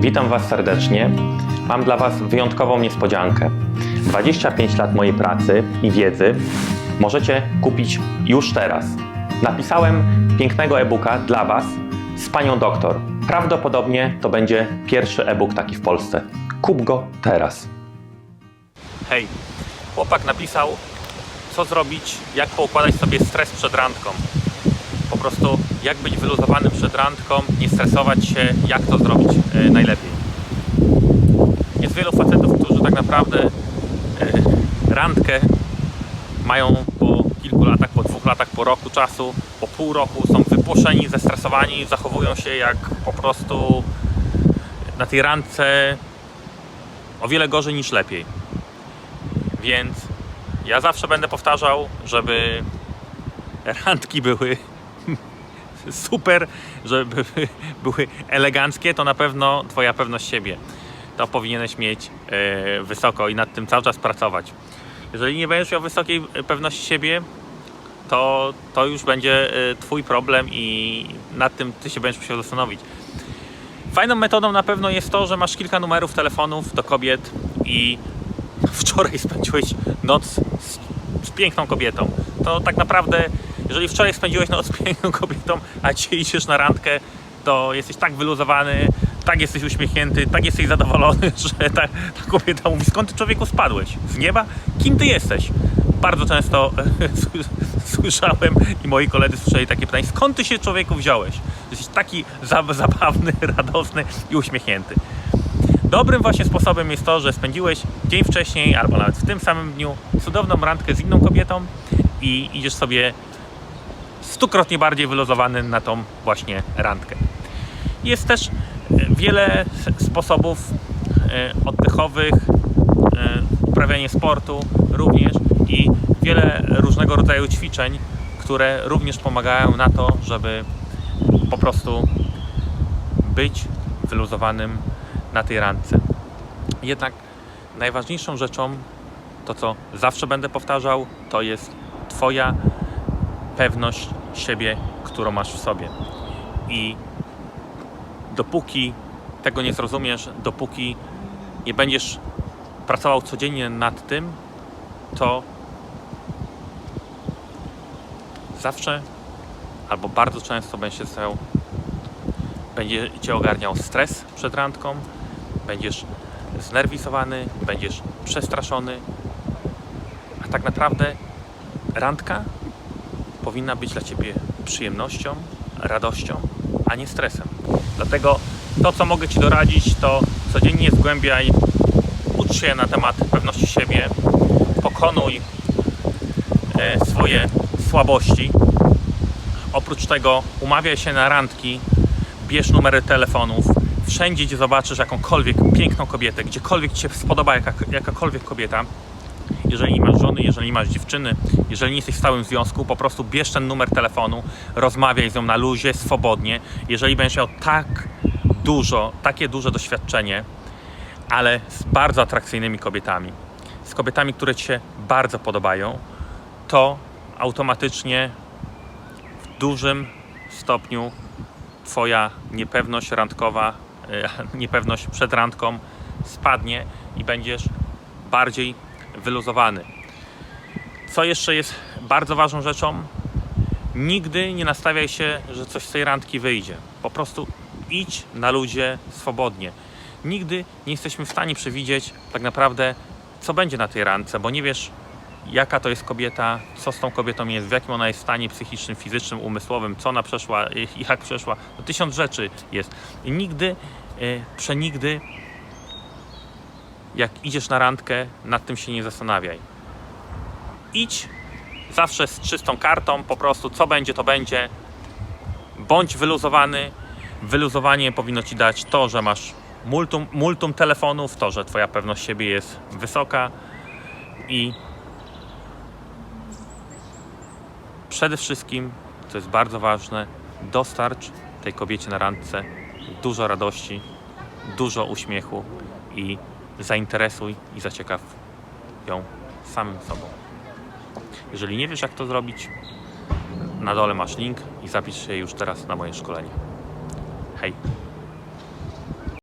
Witam Was serdecznie. Mam dla Was wyjątkową niespodziankę. 25 lat mojej pracy i wiedzy możecie kupić już teraz. Napisałem pięknego e-booka dla Was z panią doktor. Prawdopodobnie to będzie pierwszy e-book taki w Polsce. Kup go teraz. Hej, chłopak napisał, co zrobić, jak poukładać sobie stres przed randką. Po prostu, jak być wyluzowanym przed randką, nie stresować się, jak to zrobić e, najlepiej. Jest wielu facetów, którzy tak naprawdę e, randkę mają po kilku latach, po dwóch latach, po roku czasu, po pół roku, są wypłoszeni, zestresowani, zachowują się jak po prostu na tej randce o wiele gorzej niż lepiej. Więc ja zawsze będę powtarzał, żeby randki były super, żeby były eleganckie, to na pewno Twoja pewność siebie. To powinieneś mieć e, wysoko i nad tym cały czas pracować. Jeżeli nie będziesz miał wysokiej pewności siebie, to, to już będzie e, Twój problem i nad tym Ty się będziesz musiał zastanowić. Fajną metodą na pewno jest to, że masz kilka numerów telefonów do kobiet i wczoraj spędziłeś noc z, z piękną kobietą. To tak naprawdę, jeżeli wczoraj spędziłeś noc z piękną kobietą, a dzisiaj idziesz na randkę, to jesteś tak wyluzowany, tak jesteś uśmiechnięty, tak jesteś zadowolony, że ta, ta kobieta mówi, skąd ty człowieku spadłeś? Z nieba? Kim ty jesteś? Bardzo często słyszałem i moi koledzy słyszeli takie pytanie, skąd ty się człowieku wziąłeś? Jesteś taki zabawny, radosny i uśmiechnięty. Dobrym właśnie sposobem jest to, że spędziłeś dzień wcześniej albo nawet w tym samym dniu cudowną randkę z inną kobietą i idziesz sobie stukrotnie bardziej wyluzowany na tą właśnie randkę. Jest też wiele sposobów oddechowych, uprawianie sportu również i wiele różnego rodzaju ćwiczeń, które również pomagają na to, żeby po prostu być wyluzowanym na tej randce. Jednak najważniejszą rzeczą, to co zawsze będę powtarzał, to jest Twoja pewność siebie, którą masz w sobie. I dopóki tego nie zrozumiesz, dopóki nie będziesz pracował codziennie nad tym, to zawsze albo bardzo często będziesz stał, będzie cię ogarniał stres przed randką, będziesz znerwisowany, będziesz przestraszony, a tak naprawdę randka powinna być dla ciebie przyjemnością, radością, a nie stresem. Dlatego to, co mogę ci doradzić, to codziennie zgłębiaj, ucz się na temat pewności siebie, pokonuj e, swoje słabości. Oprócz tego umawiaj się na randki, bierz numery telefonów, wszędzie gdzie zobaczysz jakąkolwiek piękną kobietę, gdziekolwiek Ci się spodoba jaka, jakakolwiek kobieta, jeżeli nie masz żony, jeżeli nie masz dziewczyny, jeżeli nie jesteś w stałym związku, po prostu bierz ten numer telefonu, rozmawiaj z nią na luzie, swobodnie. Jeżeli będziesz miał tak dużo, takie duże doświadczenie, ale z bardzo atrakcyjnymi kobietami, z kobietami, które Ci się bardzo podobają, to automatycznie w dużym stopniu Twoja niepewność randkowa, niepewność przed randką spadnie i będziesz bardziej wyluzowany. Co jeszcze jest bardzo ważną rzeczą? Nigdy nie nastawiaj się, że coś z tej randki wyjdzie. Po prostu idź na ludzie swobodnie. Nigdy nie jesteśmy w stanie przewidzieć tak naprawdę, co będzie na tej randce, bo nie wiesz, jaka to jest kobieta, co z tą kobietą jest, w jakim ona jest stanie psychicznym, fizycznym, umysłowym, co ona przeszła, jak przeszła. No, tysiąc rzeczy jest. I nigdy, przenigdy jak idziesz na randkę, nad tym się nie zastanawiaj. Idź zawsze z czystą kartą, po prostu co będzie, to będzie. Bądź wyluzowany. Wyluzowanie powinno ci dać to, że masz multum, multum telefonów, to, że twoja pewność siebie jest wysoka i przede wszystkim, co jest bardzo ważne, dostarcz tej kobiecie na randce dużo radości, dużo uśmiechu i zainteresuj i zaciekaw ją samym sobą. Jeżeli nie wiesz, jak to zrobić, na dole masz link i zapisz się już teraz na moje szkolenie. Hej!